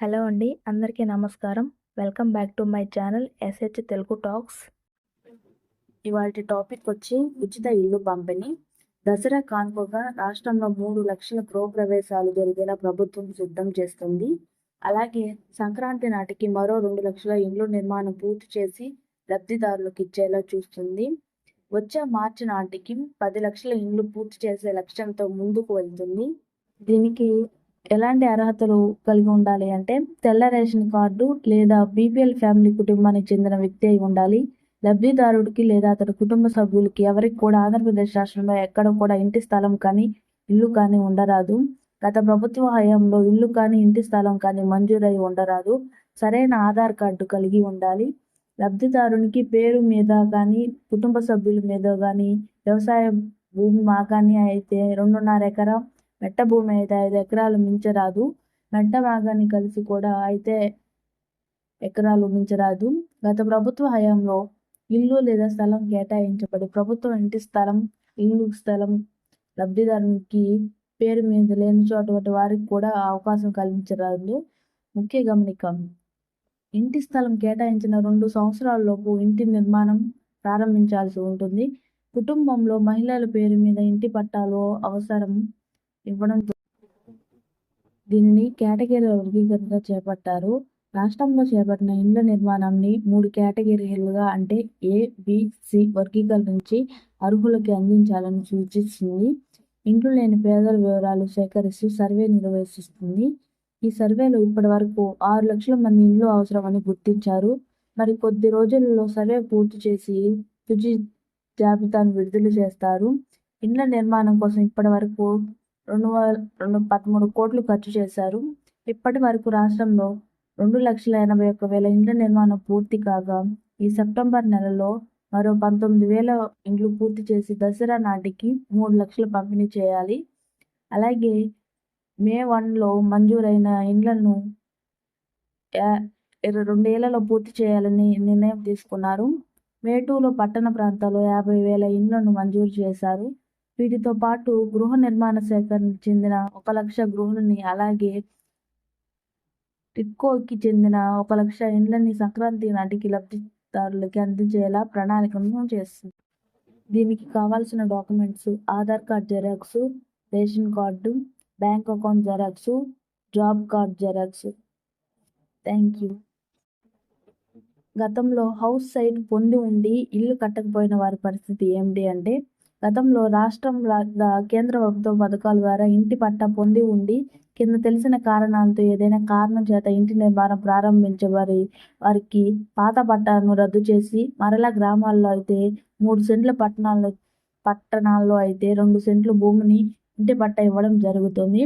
Hello అండి అందరికీ నమస్కారం. Welcome back to my channel SH Telugu talks. ఇవాటి టాపిక్ వచ్చి ఉచిత ఇల్లు పంపిణీ. దసరా కానుకగా రాష్ట్రంలో మూడు లక్షల గృహప్రవేశాలు జరిగేలా ప్రభుత్వం సిద్ధం చేస్తుంది. అలాగే సంక్రాంతి నాటికి మరో రెండు లక్షల ఇండ్లు నిర్మాణం పూర్తి చేసి లబ్ధిదారులకు ఇచ్చేలా చూస్తుంది. వచ్చే మార్చి నాటికి పది లక్షల ఇండ్లు పూర్తి చేసే లక్ష్యంతో ముందుకు వెళ్తుంది. దీనికి ఎలాంటి అర్హతలు కలిగి ఉండాలి అంటే తెల్ల రేషన్ కార్డు లేదా బీపీఎల్ ఫ్యామిలీ కుటుంబానికి చెందిన వ్యక్తి అయి ఉండాలి. లబ్ధిదారుడికి లేదా అతడి కుటుంబ సభ్యులకి ఎవరికి కూడా ఆంధ్రప్రదేశ్ రాష్ట్రంలో ఎక్కడ కూడా ఇంటి స్థలం కానీ ఇల్లు కానీ ఉండరాదు. గత ప్రభుత్వ హయాంలో ఇల్లు కానీ ఇంటి స్థలం కానీ మంజూరై ఉండరాదు. సరైన ఆధార్ కార్డు కలిగి ఉండాలి. లబ్ధిదారునికి పేరు మీద కానీ కుటుంబ సభ్యుల మీద కానీ వ్యవసాయ భూమి మా కానీ అయితే రెండున్నర ఎకరా మెట్ట భూమి అయితే ఐదు ఎకరాలు మించరాదు. మెట్ట భాగాన్ని కలిసి కూడా అయితే ఎకరాలు మించరాదు. గత ప్రభుత్వ హయాంలో ఇల్లు లేదా స్థలం కేటాయించబడి ప్రభుత్వం ఇంటి స్థలం ఇల్లు స్థలం లబ్ధిదారునికి పేరు మీద లేని అటువంటి వారికి కూడా అవకాశం కల్పించరాదు. ముఖ్య గమనిక ఇంటి స్థలం కేటాయించిన రెండు సంవత్సరాలలోపు ఇంటి నిర్మాణం ప్రారంభించాల్సి ఉంటుంది. కుటుంబంలో మహిళల పేరు మీద ఇంటి పట్టాలు అవసరం ఇవ్వడం దీనిని కేటగిరీల వర్గీకరణ చేపట్టారు. రాష్ట్రంలో చేపట్టిన ఇండ్ల నిర్మాణాన్ని మూడు కేటగిరీలుగా అంటే ఏ సి వర్గీకరించి అర్హులకి అందించాలని సూచిస్తుంది. ఇండ్లు లేని పేదల వివరాలు సేకరిస్తూ సర్వే నిర్వహిస్తుంది. ఈ సర్వేలో ఇప్పటి వరకు ఆరు లక్షల మంది ఇండ్లు అవసరమని గుర్తించారు. మరి కొద్ది రోజులలో సర్వే పూర్తి చేసి తుది జాబితాను విడుదల చేస్తారు. ఇండ్ల నిర్మాణం కోసం ఇప్పటి వరకు రెండు రెండు పదమూడు కోట్లు ఖర్చు చేశారు. ఇప్పటి వరకు రాష్ట్రంలో రెండు లక్షల ఎనభై ఒక్క వేల ఇండ్ల నిర్మాణం పూర్తి కాగా ఈ సెప్టెంబర్ నెలలో మరో పంతొమ్మిది వేల ఇండ్లు పూర్తి చేసి దసరా నాటికి మూడు లక్షలు పంపిణీ చేయాలి. అలాగే మే వన్లో మంజూరైన ఇండ్లను రెండేళ్ళలో పూర్తి చేయాలని నిర్ణయం తీసుకున్నారు. మే టూలో పట్టణ ప్రాంతాల్లో యాభై వేల ఇండ్లను మంజూరు చేశారు. వీటితో పాటు గృహ నిర్మాణ సేకరణకు చెందిన ఒక లక్ష గృహాలని అలాగే టిట్కోకి చెందిన ఒక లక్ష ఇండ్లని సంక్రాంతి నాటికి లబ్ధిదారులకి అందించేలా ప్రణాళికను చేస్తుంది దీనికి కావాల్సిన documents Aadhaar card xerox ration card bank account xerox job card xerox. Thank you. గతంలో హౌస్ సైట్ పొంది ఉండి ఇల్లు కట్టకపోయిన వారి పరిస్థితి ఏమిటి అంటే గతంలో రాష్ట్రం కేంద్ర ప్రభుత్వ పథకాల ద్వారా ఇంటి పట్టా పొంది ఉండి కింద తెలిసిన కారణాలతో ఏదైనా కారణం చేత ఇంటి నిర్మాణం ప్రారంభించే వారి వారికి పాత పట్టాను రద్దు చేసి మరలా గ్రామాల్లో అయితే మూడు సెంట్ల పట్టణాల్లో పట్టణాల్లో అయితే రెండు సెంట్లు భూమిని ఇంటి పట్ట ఇవ్వడం జరుగుతుంది.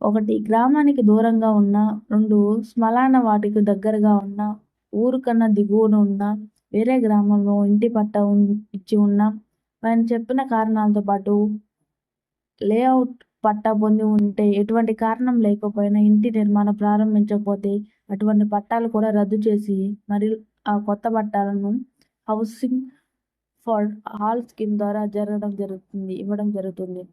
ఒకటి గ్రామానికి దూరంగా ఉన్న రెండు స్మలాన వాటికి దగ్గరగా ఉన్న ఊరు కన్నా దిగువన ఉన్న వేరే గ్రామంలో ఇంటి పట్ట ఇచ్చి ఉన్న ఆయన చెప్పిన కారణాలతో పాటు లేఅవుట్ పట్టా పొంది ఉంటే ఎటువంటి కారణం లేకపోయినా ఇంటి నిర్మాణం ప్రారంభించకపోతే అటువంటి పట్టాలు కూడా రద్దు చేసి మరి ఆ కొత్త పట్టాలను హౌసింగ్ ఫర్ హాల్ స్కీమ్ ద్వారా జరగడం జరుగుతుంది ఇవ్వడం జరుగుతుంది.